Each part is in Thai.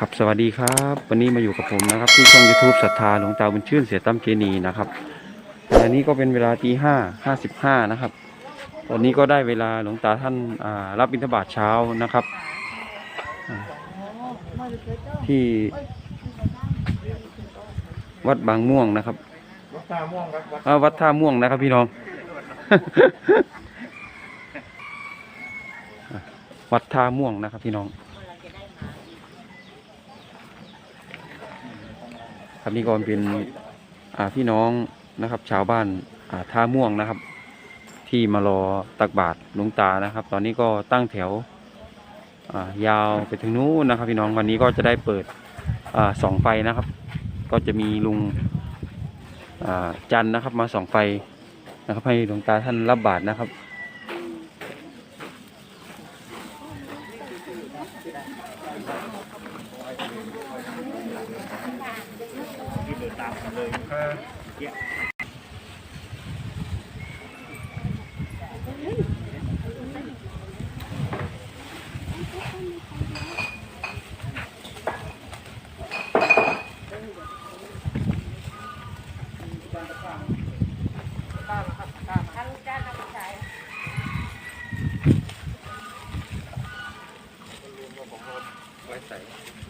ครับสวัสดีครับ วันนี้มาอยู่กับผมนะครับ ที่ช่อง YouTube ศรัทธาหลวงตาบุญชื่นเสียตั้มเจนีนะครับอันนี้ก็เป็นเวลาตีห้าห้าสิบห้านะครับตอนนี้ก็ได้เวลาหลวงตาท่านอ่ารับบิณฑบาตเช้านะครับอ่าที่วัดบางม่วงนะครับวัดตาม่วงครับวัดอ่าวัดท่าม่วงนะครับพี่น้องวัดท่าม่วงนะครับพี่น้อง ครับนี่ก็เป็นพี่น้องนะครับ ชาวบ้านาท่าม่วงนะครับ ที่มารอตักบาตรหลวงตานะครับ ตอนนี้ก็ตั้งแถวายาวไปถึงนู้นนะครับ พี่น้องวันนี้ก็จะได้เปิดอสองไฟนะครับ ก็จะมีลุงจันนะครับ มาส่องไฟนะครับ ให้หลวงตาท่านรับบาตรนะครับ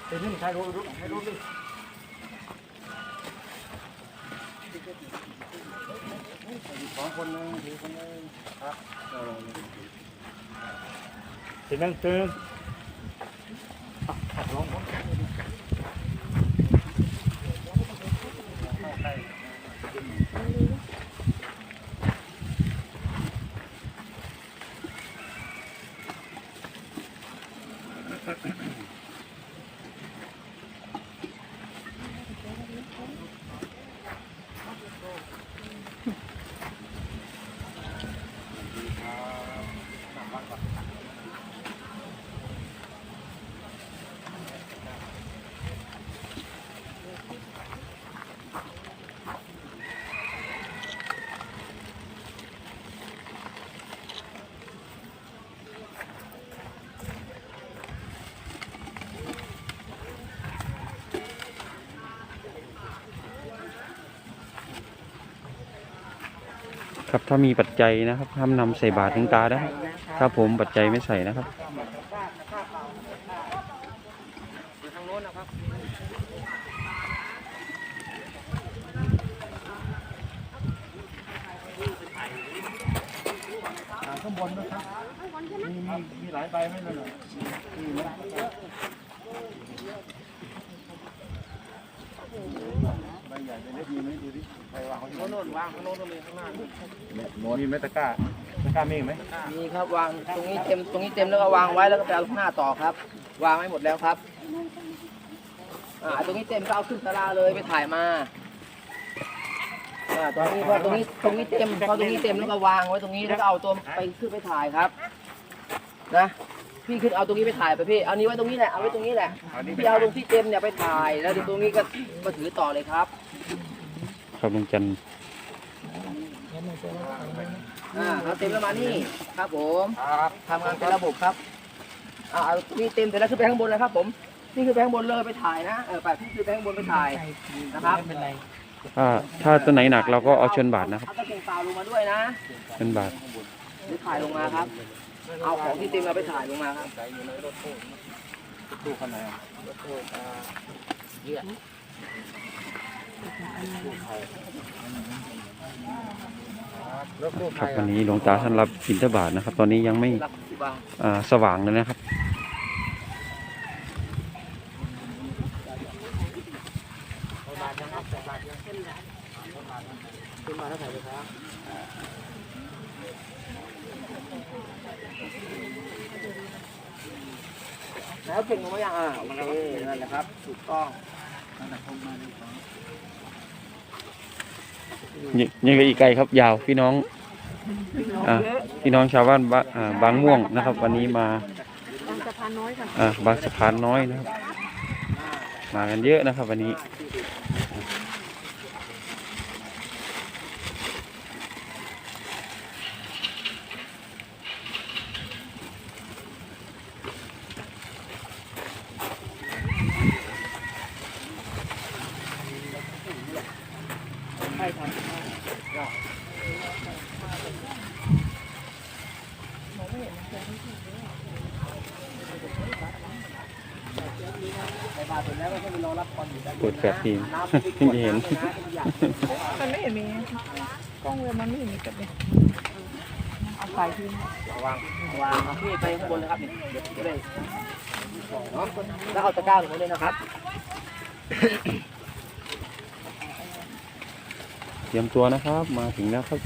เดี๋ยวนี่ใครรู้รู้ให้รู้ดิ สองคนนึงถือคนนึงครับเห็นนั่งตื่น ครับ ถ้ามีปัจจัยนะครับห้ามนำใส่บาตรหลงตาได้ถ้าผมปัจจัยไม่ใส่นะครับข้างบนนะครับมีมีมีหลายใบไหมนั่นน่ะ โน่นวางข้าโน้นมีข้างหน้ามีไหมตะกร้าตะกร้ามีไหมมีครับวางตรงนี้เต็มตรงนี้เต็มแล้วก็วางไว้แล้วก็ไปเอาข้างหน้าต่อครับ วางไว้หมดแล้วครับอ่าตรงนี้เต็มก็เอาขึ้นตารางเลยไปถ่ายมาอ่าตรงนี้พอตรงนี้ตรงนี้เต็มพอตรงนี้เต็มแล้วก็วางไว้ตรงนี้แล้วก็เอาตัวไปขึ้นไปถ่ายครับ นะ พี่ขึ้นเอาตรงนี้ไปถ่ายไปพี่ เอานี้ไว้ตรงนี้แหละ เอาไว้ตรงนี้แหละพี่เอาตรงที่เต็มเนี่ยไปถ่าย แล้วเดี๋ยวตรงนี้ก็มาถือต่อเลยครับ ครับลุงจันทร์อ่าเอาเต็มแล้วมานี่ ครับผมครับทำงานเป็นระบบครับอ่าเอานี่เต็มเสร็จแล้วขึ้นไปข้างบนเลยครับ ผม นี่คือไปข้างบนเลยไปถ่ายนะ เออไปพี่คือไปข้างบนไปถ่ายนะครับถ้าถ้าตัวไหนหนักเราก็เอาชนบาทนะครับเอาตะเกียงเปล่าลงมาด้วยนะชนบาทหรือถ่ายลงมาครับ เอาของที่เต็มเราไปถ่ายลงมาครับใส่อยู่ในรถตู้ข้างในอะครับวันนี้หลวงตาท่านรับบิณฑบาตนะครับ ตอนนี้ยังไม่สว่างเลยนะครับขึ้นมาแล้วถ่ายเลยครับ แล้วเก่งลงมายังอ่าโอเคนั่นแหละครับถูกต้องนี่นี่ก็อีกไกลครับ ยาวพี่น้องอ่าพี่น้องชาวบ้านบะอ่าบางม่วงนะครับ วันนี้มาบางสะพานน้อยค่ะอ่าบางสะพานน้อยนะครับ มากันเยอะนะครับ วันนี้ใส่บา ปวดแฝบทีมเพิ่งจะเห็น มันไม่เห็นมีกล้องเลยมันไม่เห็นมีกับเลยเอาไปที่วางวางพี่ไปข้างบนเลยครับเดี๋ยวเลยแล้วเอาตะกร้าลงไปเลยนะครับ รียมตัวนะครับ มาถึงแล้วครับ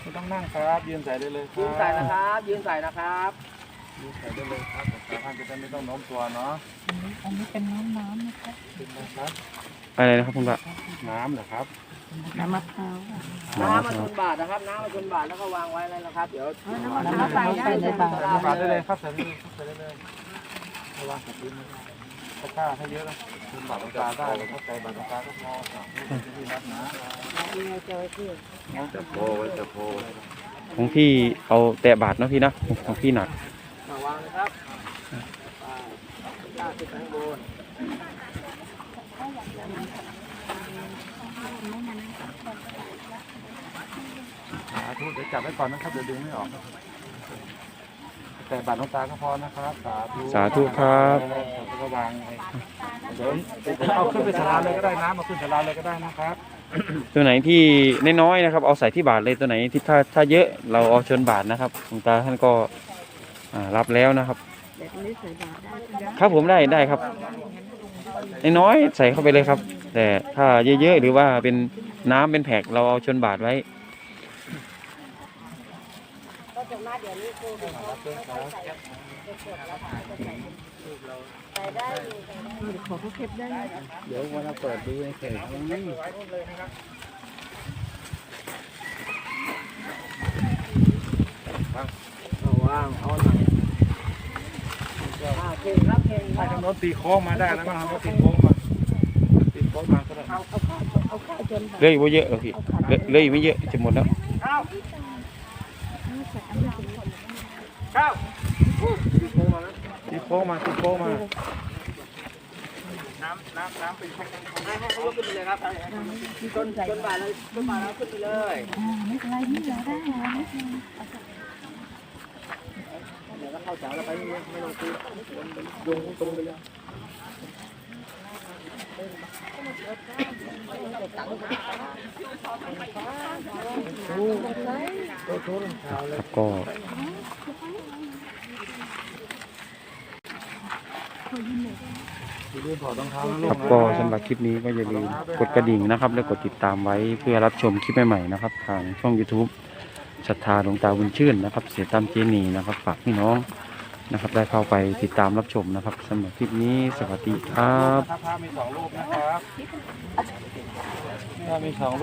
ไม่ต้องนั่งครับ ยืนใส่ได้เลยคยืนรับใส่นะครับ ยืนใส่นะครับยืนใส่ได้เลยครับสามารถจะได้ไม่ต้องโน้มตัวเนาะอันนี้เป็นน้ำน้ำนะคะขึ้นนะครับ อะไรนะครับคุณพระน้ำเหรอครับน้ำมะพร้าวน้ำมาชนบาทนะครับน้ำมาชนบาทแล้วก็วางไว้แล้วนะครับเดี๋ยวน้ำมะพร้าวใส่ได้ในบาตรฝาดได้เลยครับใส่ได้เลยครับใส่ได้เลยระวังกับพื้นนะครับตะกร้าให้เยอะนะคุณบาดตรงกลางได้เลยถ้าใส่บาดตรงกลางก็พอครับที่รับนะจะโพไว้จะโพไว้ของพี่เอาแตะบาทเนาะพี่นะของพี่หนักมาวางนะครับไปตะกร้าขึ้นไปข้างบน สาธุเดี๋ยวจับไว้ก่อนนะครับเดี๋ยวดึงไม่ออก แต่บาดตรงกลางก็พอนะครับ สาธุสาธุครับแล้วก็วางไว้เดี๋ยวเอาขึ้นไปสลาเลยก็ได้น้ำมาขึ้นสลาเลยก็ได้นะครับตัวไหนที่น้อยๆนะครับ เอาใส่ที่บาทเลยตัวไหนที่ถ้าถ้าเยอะเราเอาชนบาทนะครับหลวงตาท่านก็อ่ารับแล้วนะครับ แบบนี้ใส่บาตรได้ใช่ไหมครับผมได้ได้ครับ น้อยๆใส่เข้าไปเลยครับ แต่ถ้าเยอะๆหรือว่าเป็นน้ำเป็นแผกเราเอาชนบาทไว้ขอเขาเก็บได้ไหมเดี๋ยววันเราเปิดดูในเพจตรงนี้เอางเอาหน อยอ่าเก่งครับเก่งคให้รับทางโน้นตีโค้งมาได้แล้วก็ทางโน้นตีโค้งมาตีโค้งมาก็ได้เอาเอาข้าวเอาข้าวจนบาตรเหลยว่าเยอะเหรอพี่เหลือเหลยไม่เยอะจะหมดแล้วเข้าใส่อันนี้ถึงเข้าโค้งมานะตีโค้งมาตีโค้งมาให้ให้เขายกขึ้นไปเลยครับจนจนบาทเลยจนบาทแล้วขึ้นไปเลยอ่าไม่เป็นไรนี่เหลือได้เหรอไม่เป็นไรเดี๋ยวก็ เข้าแถวแล้วไปไม่ต้องตีโยงตรงไปเลยครับก็ตีเลื่อนถอดรองเท้านะคลูรับก็สำหรับคลิปนี้ก็อย่าลืมกดกระดิ่งนะครับ และกดติดตามไว้เพื่อรับชมคลิปใหม่ๆนะครับ ทางช่อง YouTube ศรัทธาหลวงตาบุญชื่นนะครับ เสียตามเจนีนะครับ ฝากพี่น้องนะครับ ได้เข้าไปติดตามรับชมนะครับสำหรับคลิปนี้สวัสดีครับ ถ้ามีสองรูปนะครับถ้ามีสองรูป